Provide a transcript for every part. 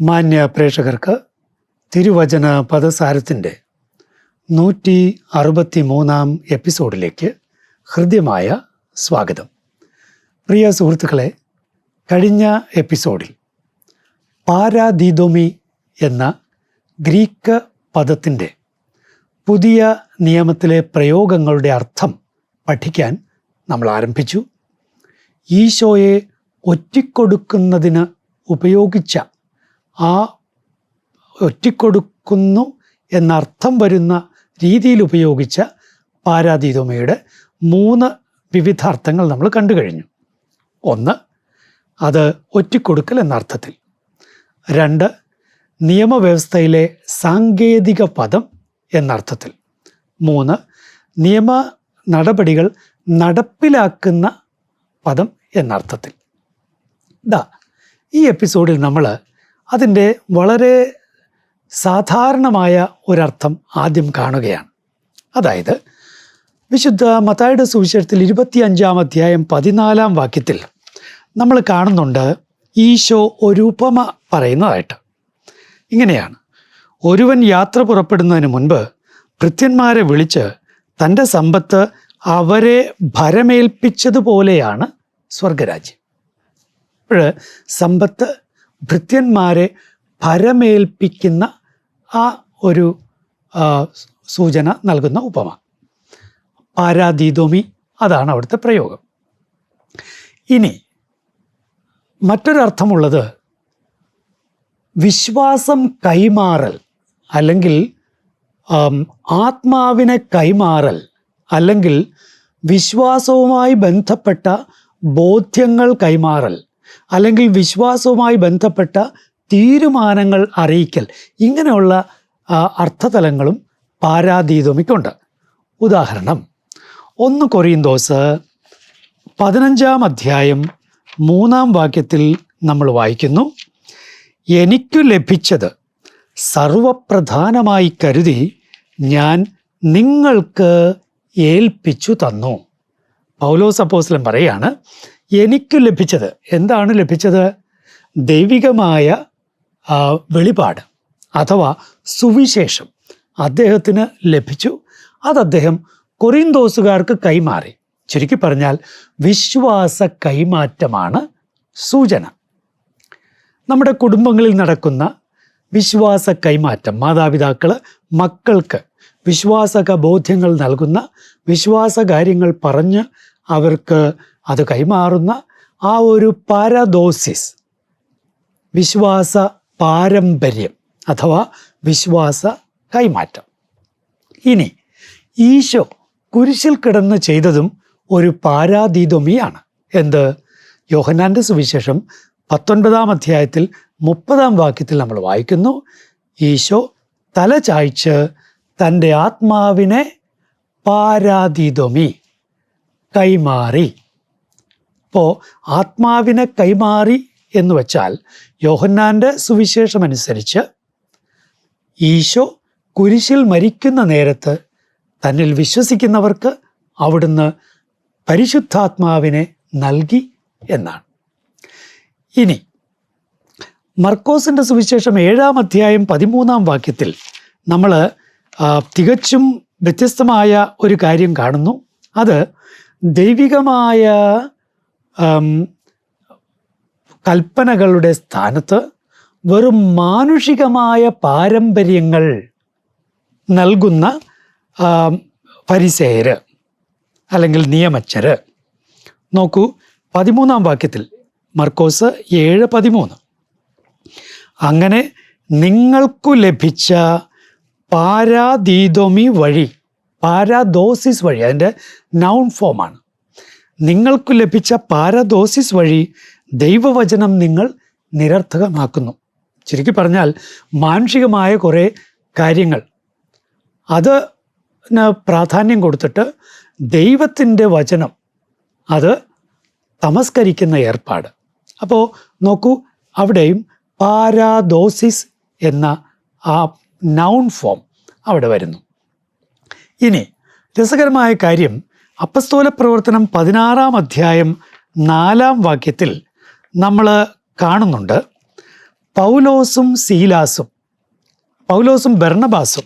മാന്യ പ്രേക്ഷകർക്ക് തിരുവചന പദസാരത്തിന്റെ നൂറ്റി അറുപത്തി മൂന്നാം എപ്പിസോഡിലേക്ക് ഹൃദ്യമായ സ്വാഗതം. പ്രിയ സുഹൃത്തുക്കളെ കഴിഞ്ഞ എപ്പിസോഡിൽ പാരാദീദോമി എന്ന ഗ്രീക്ക് പദത്തിന്റെ പുതിയ നിയമത്തിലെ പ്രയോഗങ്ങളുടെ അർത്ഥം പഠിക്കാൻ നമ്മൾ ആരംഭിച്ചു. ഈശോയെ ഒറ്റിക്കൊടുക്കുന്നതിന് ഉപയോഗിച്ച ആ ഒറ്റിക്കൊടുക്കുന്നു എന്നർത്ഥം വരുന്ന രീതിയിൽ ഉപയോഗിച്ച പാരാതീതോമയുടെ മൂന്ന് വിവിധ അർത്ഥങ്ങൾ നമ്മൾ കണ്ടു കഴിഞ്ഞു. ഒന്ന് അത് ഒറ്റിക്കൊടുക്കൽ എന്ന അർത്ഥത്തിൽ. രണ്ട് നിയമവ്യവസ്ഥയിലെ സാങ്കേതിക പദം എന്നർത്ഥത്തിൽ മൂന്ന് നിയമ നടപടികൾ നടപ്പിലാക്കുന്ന പദം എന്നർത്ഥത്തിൽ ദാ ഈ എപ്പിസോഡിൽ നമ്മൾ അതിന്റെ വളരെ സാധാരണമായ ഒരർത്ഥം ആദ്യം കാണുകയാണ്. അതായത് വിശുദ്ധ മത്തായുടെ സുവിശേഷത്തിൽ ഇരുപത്തിയഞ്ചാം അധ്യായം പതിനാലാം വാക്യത്തിൽ നമ്മൾ കാണുന്നുണ്ട് ഈശോ ഒരു ഉപമ പറയുന്നതായിട്ട്. ഇങ്ങനെയാണ്. ഒരുവൻ യാത്ര പുറപ്പെടുന്നതിന് മുൻപ് ഭൃത്യന്മാരെ വിളിച്ച് തന്റെ സമ്പത്ത് അവരെ ഭരമേൽപ്പിച്ചതുപോലെയാണ് സ്വർഗരാജ്യം അപ്പോൾ സമ്പത്ത് ഭൃത്യന്മാരെ ഭരമേൽപ്പിക്കുന്ന ആ ഒരു സൂചന നൽകുന്ന ഉപമ. പാരാദീതോമി അതാണ് അവിടുത്തെ പ്രയോഗം. ഇനി മറ്റൊരർത്ഥമുള്ളത് വിശ്വാസം കൈമാറൽ അല്ലെങ്കിൽ ആത്മാവിനെ കൈമാറൽ അല്ലെങ്കിൽ വിശ്വാസവുമായി ബന്ധപ്പെട്ട ബോധ്യങ്ങൾ കൈമാറൽ അല്ലെങ്കിൽ വിശ്വാസവുമായി ബന്ധപ്പെട്ട തീരുമാനങ്ങൾ അറിയിക്കൽ. ഇങ്ങനെയുള്ള അർത്ഥതലങ്ങളും പാരാതീതമിക്കുണ്ട് ഉദാഹരണം ഒന്ന് കൊറിയന്തോസ് പതിനഞ്ചാം അധ്യായം മൂന്നാം വാക്യത്തിൽ നമ്മൾ വായിക്കുന്നു എനിക്കു ലഭിച്ചത് സർവപ്രധാനമായി കരുതി ഞാൻ നിങ്ങൾക്ക് ഏൽപ്പിച്ചു തന്നു. പൗലോസ് അപ്പോസ്ലം പറയാണ് എനിക്ക് ലഭിച്ചത്. എന്താണ് ലഭിച്ചത്? ദൈവികമായ വെളിപാട് അഥവാ സുവിശേഷം അദ്ദേഹത്തിന് ലഭിച്ചു. അത് അദ്ദേഹം കൊറിന്തോസുകാർക്ക് കൈമാറി. ചുരുക്കി പറഞ്ഞാൽ വിശ്വാസ കൈമാറ്റമാണ് സൂചന. നമ്മുടെ കുടുംബങ്ങളിൽ നടക്കുന്ന വിശ്വാസ കൈമാറ്റം മാതാപിതാക്കൾ മക്കൾക്ക് വിശ്വാസക ബോധ്യങ്ങൾ നൽകുന്ന വിശ്വാസ കാര്യങ്ങൾ പറഞ്ഞ് അവർക്ക് അത് കൈമാറുന്ന ആ ഒരു പാരദോസിസ് വിശ്വാസ പാരമ്പര്യം അഥവാ വിശ്വാസ കൈമാറ്റം. ഇനി ഈശോ കുരിശിൽ കിടന്ന് ചെയ്തതും ഒരു പാരാദീതൊമിയാണ് എന്ത്? യോഹനാന്റെ സുവിശേഷം പത്തൊൻപതാം അധ്യായത്തിൽ മുപ്പതാം വാക്യത്തിൽ നമ്മൾ വായിക്കുന്നു ഈശോ തല ചായ്ച്ച് തന്റെ ആത്മാവിനെ പാരാദീതൊമി കൈമാറി. അപ്പോൾ ആത്മാവിനെ കൈമാറി എന്ന് വെച്ചാൽ യോഹന്നാന്റെ സുവിശേഷം അനുസരിച്ച് ഈശോ കുരിശിൽ മരിക്കുന്ന നേരത്ത് തന്നിൽ വിശ്വസിക്കുന്നവർക്ക് അവിടുന്ന് പരിശുദ്ധാത്മാവിനെ നൽകി എന്നാണ്. ഇനി മർക്കോസിന്റെ സുവിശേഷം ഏഴാം അധ്യായം പതിമൂന്നാം വാക്യത്തിൽ നമ്മൾ തികച്ചും വ്യത്യസ്തമായ ഒരു കാര്യം കാണുന്നു. അത് ദൈവികമായ കൽപ്പനകളുടെ സ്ഥാനത്ത് വെറും മാനുഷികമായ പാരമ്പര്യങ്ങൾ നൽകുന്ന പരിസേര് അല്ലെങ്കിൽ നിയമച്ചര്. നോക്കൂ പതിമൂന്നാം വാക്യത്തിൽ മർക്കോസ് ഏഴ് പതിമൂന്ന്. അങ്ങനെ നിങ്ങൾക്കു ലഭിച്ച പാരാദീതോമി വഴി പാരാദോസിസ് വഴി അതിന്റെ നൗൺ ഫോമാണ് നിങ്ങൾക്കു ലഭിച്ച പാരദോസിസ് വഴി ദൈവവചനം നിങ്ങൾ നിരർത്ഥകമാക്കുന്നു. ചുരുക്കി പറഞ്ഞാൽ മാനുഷികമായ കുറേ കാര്യങ്ങൾ. അത് പ്രാധാന്യം കൊടുത്തിട്ട് ദൈവത്തിന്റെ വചനം അത് തമസ്കരിക്കുന്ന ഏർപ്പാട്. അപ്പോൾ നോക്കൂ അവിടെയും പാരാദോസിസ് എന്ന ആ നൗൺ ഫോം അവിടെ വരുന്നു. ഇനി രസകരമായ കാര്യം അപ്പസ്തോല പ്രവർത്തനം പതിനാറാം അധ്യായം നാലാം വാക്യത്തിൽ നമ്മൾ കാണുന്നുണ്ട്. പൗലോസും സീലാസും പൗലോസും ബർണബാസും.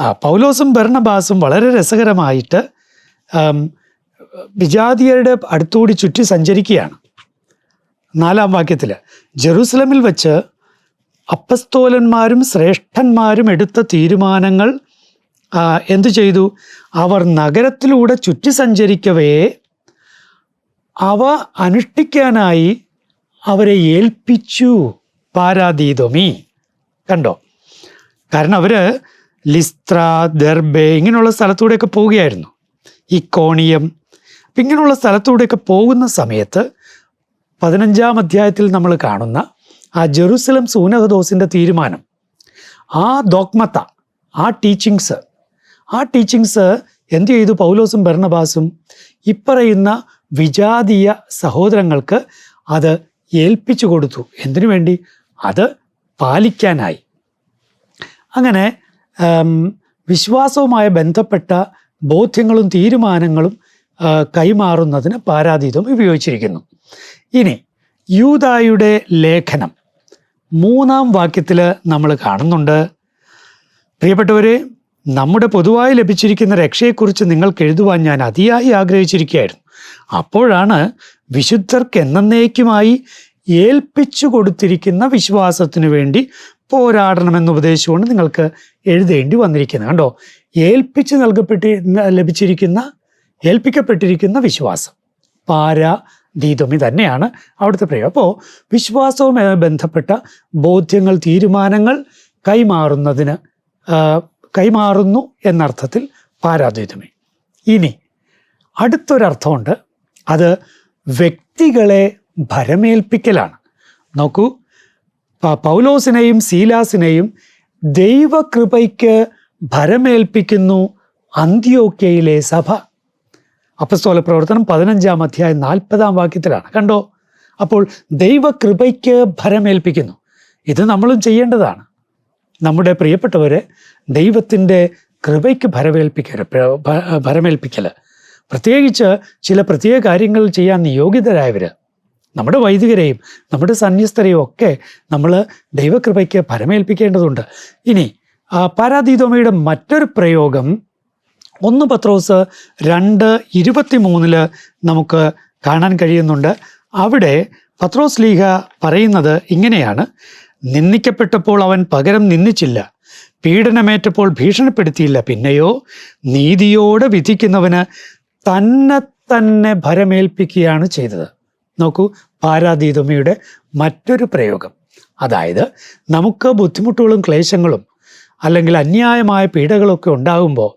ആ പൗലോസും ബർണബാസും വളരെ രസകരമായിട്ട് വിജാതിയരുടെ അടുത്തുകൂടി ചുറ്റി സഞ്ചരിക്കുകയാണ്. നാലാം വാക്യത്തിൽ ജെറൂസലമിൽ വച്ച് അപ്പസ്തോലന്മാരും ശ്രേഷ്ഠന്മാരും എടുത്ത തീരുമാനങ്ങൾ എന്തു ചെയ്തു? അവർ നഗരത്തിലൂടെ ചുറ്റി സഞ്ചരിക്കവേ അവ അനുഷ്ഠിക്കാനായി അവരെ ഏൽപ്പിച്ചു. പാരാതീതോമി കണ്ടോ? കാരണം അവർ ലിസ്ത്ര ദർബെ ഇങ്ങനെയുള്ള സ്ഥലത്തൂടെയൊക്കെ പോവുകയായിരുന്നു. ഈ കോണിയം അപ്പം ഇങ്ങനെയുള്ള സ്ഥലത്തൂടെയൊക്കെ പോകുന്ന സമയത്ത് പതിനഞ്ചാം അധ്യായത്തിൽ നമ്മൾ കാണുന്ന ആ ജെറുസലം സൂനഹദോസിന്റെ തീരുമാനം ആ ദോക്മത്ത ആ ടീച്ചിങ്സ് ആ ടീച്ചിങ്സ് എന്ത് ചെയ്തു? പൗലോസും ഭരണബാസും ഇപ്പറയുന്ന വിജാതീയ സഹോദരങ്ങൾക്ക് അത് ഏൽപ്പിച്ചു കൊടുത്തു. എന്തിനു വേണ്ടി? അത് പാലിക്കാനായി. അങ്ങനെ വിശ്വാസവുമായി ബന്ധപ്പെട്ട ബോധ്യങ്ങളും തീരുമാനങ്ങളും കൈമാറുന്നതിന് പാരാതീതം ഉപയോഗിച്ചിരിക്കുന്നു. ഇനി യൂതായുടെ ലേഖനം മൂന്നാം വാക്യത്തിൽ നമ്മൾ കാണുന്നുണ്ട്. പ്രിയപ്പെട്ടവരെ നമ്മുടെ പൊതുവായി ലഭിച്ചിരിക്കുന്ന രക്ഷയെക്കുറിച്ച് നിങ്ങൾക്ക് എഴുതുവാൻ ഞാൻ അതിയായി ആഗ്രഹിച്ചിരിക്കുകയായിരുന്നു. അപ്പോഴാണ് വിശുദ്ധർക്ക് എന്നേക്കുമായി ഏൽപ്പിച്ചു കൊടുത്തിരിക്കുന്ന വിശ്വാസത്തിനു വേണ്ടി പോരാടണമെന്ന് ഉപദേശമാണ് നിങ്ങൾക്ക് എഴുതേണ്ടി വന്നിരിക്കുന്നത്. കണ്ടോ? ഏൽപ്പിച്ച് നൽകപ്പെട്ടി ലഭിച്ചിരിക്കുന്ന ഏൽപ്പിക്കപ്പെട്ടിരിക്കുന്ന വിശ്വാസം. പാര ദീതമി തന്നെയാണ് അവിടുത്തെ പ്രയോഗം. അപ്പോൾ വിശ്വാസവുമായി ബന്ധപ്പെട്ട ബോധ്യങ്ങൾ തീരുമാനങ്ങൾ കൈമാറുന്നതിന് കൈമാറുന്നു എന്നർത്ഥത്തിൽ പാരാദ്വൈതമേ. ഇനി അടുത്തൊരർത്ഥമുണ്ട്. അത് വ്യക്തികളെ ഭരമേൽപ്പിക്കലാണ്. നോക്കൂ പൗലോസിനെയും സീലാസിനെയും ദൈവകൃപയ്ക്ക് ഭരമേൽപ്പിക്കുന്നു അന്ത്യോക്കയിലെ സഭ. അപ്പസ്തോല പ്രവർത്തനം പതിനഞ്ചാം അധ്യായം നാൽപ്പതാം വാക്യത്തിലാണ്. കണ്ടോ? അപ്പോൾ ദൈവകൃപയ്ക്ക് ഭരമേൽപ്പിക്കുന്നു. ഇത് നമ്മളും ചെയ്യേണ്ടതാണ്. നമ്മുടെ പ്രിയപ്പെട്ടവരെ ദൈവത്തിന്റെ കൃപയ്ക്ക് ഭരമേൽപ്പിക്കരുത് ഭരമേൽപ്പിക്കൽ പ്രത്യേകിച്ച് ചില പ്രത്യേക കാര്യങ്ങൾ ചെയ്യാൻ നിയോഗിതരായവർ നമ്മുടെ വൈദികരെയും നമ്മുടെ സന്യസ്തരെയും ഒക്കെ നമ്മൾ ദൈവകൃപയ്ക്ക് ഭരമേൽപ്പിക്കേണ്ടതുണ്ട്. ഇനി പാരാദീതോമയുടെ മറ്റൊരു പ്രയോഗം ഒന്ന് പത്രോസ് രണ്ട് ഇരുപത്തി മൂന്നിൽ നമുക്ക് കാണാൻ കഴിയുന്നുണ്ട്. അവിടെ പത്രോസ് ലീഹ പറയുന്നത് ഇങ്ങനെയാണ്. നിന്ദിക്കപ്പെട്ടപ്പോൾ അവൻ പകരം നിന്ദിച്ചില്ല. പീഡനമേറ്റപ്പോൾ ഭീഷണിപ്പെടുത്തിയില്ല. പിന്നെയോ നീതിയോടെ വിധിക്കുന്നവന് തന്നെ തന്നെ ഭരമേൽപ്പിക്കുകയാണ് ചെയ്തത്. നോക്കൂ പാരാതീതമയുടെ മറ്റൊരു പ്രയോഗം. അതായത് നമുക്ക് ബുദ്ധിമുട്ടുകളും ക്ലേശങ്ങളും അല്ലെങ്കിൽ അന്യായമായ പീഡകളൊക്കെ ഉണ്ടാകുമ്പോൾ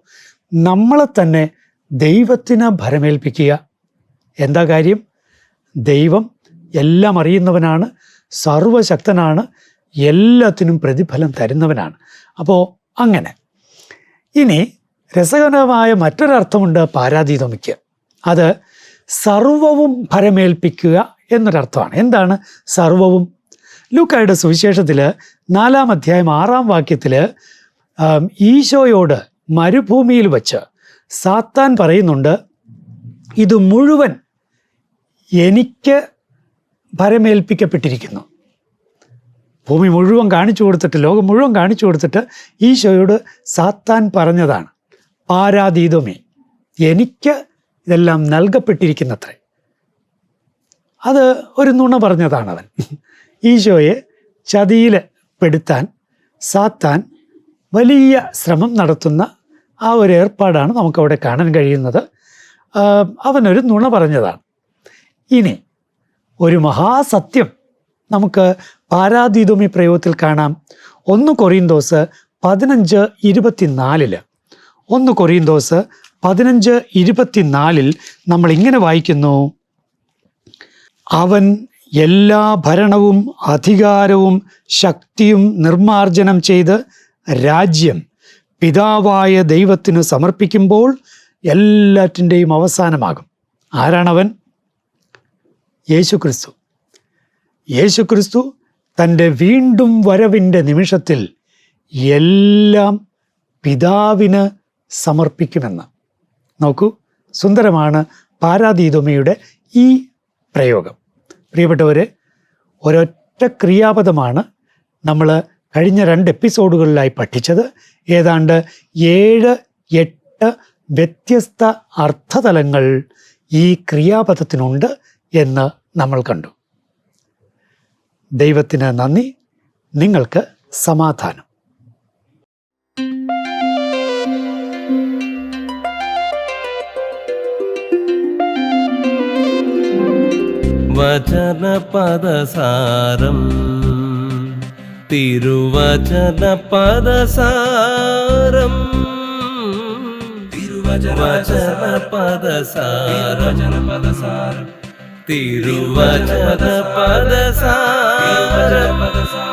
നമ്മളെ തന്നെ ദൈവത്തിന് ഭരമേൽപ്പിക്കുക. എന്താ കാര്യം? ദൈവം എല്ലാം അറിയുന്നവനാണ് സർവശക്തനാണ് എല്ലാത്തിനും പ്രതിഫലം തരുന്നവനാണ്. അപ്പോൾ അങ്ങനെ. ഇനി രസകരമായ മറ്റൊരർത്ഥമുണ്ട് പാരാതീതമിക്ക്. അത് സർവവും ഭരമേൽപ്പിക്കുക എന്നൊരർത്ഥമാണ്. എന്താണ് സർവവും? ലൂക്കായുടെ സുവിശേഷത്തിൽ നാലാം അധ്യായം ആറാം വാക്യത്തിൽ ഈശോയോട് മരുഭൂമിയിൽ വച്ച് സാത്താൻ പറയുന്നുണ്ട് ഇത് മുഴുവൻ എനിക്ക് ഭരമേൽപ്പിക്കപ്പെട്ടിരിക്കുന്നു. ഭൂമി മുഴുവൻ കാണിച്ചു കൊടുത്തിട്ട് ലോകം മുഴുവൻ കാണിച്ചു കൊടുത്തിട്ട് ഈശോയോട് സാത്താൻ പറഞ്ഞതാണ് പാരാതീതമേ എനിക്ക് ഇതെല്ലാം നൽകപ്പെട്ടിരിക്കുന്നത്രേ. അത് ഒരു നുണ പറഞ്ഞതാണ് അവൻ ഈശോയെ ചതിയിൽ പെടുത്താൻ സാത്താൻ വലിയ ശ്രമം നടത്തുന്ന ആ ഒരു ഏർപ്പാടാണ് നമുക്കവിടെ കാണാൻ കഴിയുന്നത്. അവനൊരു നുണ പറഞ്ഞതാണ് ഇനി ഒരു മഹാസത്യം നമുക്ക് പാരാദീതോമി പ്രയോഗത്തിൽ കാണാം. ഒന്ന് കൊറിയന്തോസ് പതിനഞ്ച് ഇരുപത്തിനാലിൽ. ഒന്ന് കൊറിയന്തോസ് പതിനഞ്ച് ഇരുപത്തിനാലിൽ നമ്മൾ ഇങ്ങനെ വായിക്കുന്നു. അവൻ എല്ലാ ഭരണവും അധികാരവും ശക്തിയും നിർമാർജനം ചെയ്ത് രാജ്യം പിതാവായ ദൈവത്തിന് സമർപ്പിക്കുമ്പോൾ എല്ലാറ്റിന്റെയും അവസാനമാകും. ആരാണവൻ? യേശുക്രിസ്തു. യേശുക്രിസ്തു തന്റെ വീണ്ടും വരവിന്റെ നിമിഷത്തിൽ എല്ലാം പിതാവിന് സമർപ്പിക്കുമെന്ന്. നോക്കൂ സുന്ദരമാണ് പാരാദീതോമയുടെ ഈ പ്രയോഗം. പ്രിയപ്പെട്ടവരെ ഒരൊറ്റ ക്രിയാപദമാണ് നമ്മൾ കഴിഞ്ഞ രണ്ട് എപ്പിസോഡുകളിലായി പഠിച്ചത്. ഏതാണ്ട് ഏഴ് എട്ട് വ്യത്യസ്ത അർത്ഥതലങ്ങൾ ഈ ക്രിയാപദത്തിനുണ്ട് എന്ന് നമ്മൾ കണ്ടു. ദൈവത്തിന് നന്ദി. നിങ്ങൾക്ക് സമാധാനം. വചന പദസാരം തിരുവചന പദസാരം തിരുവചനപദസാരം തിരുവചനപദസാരം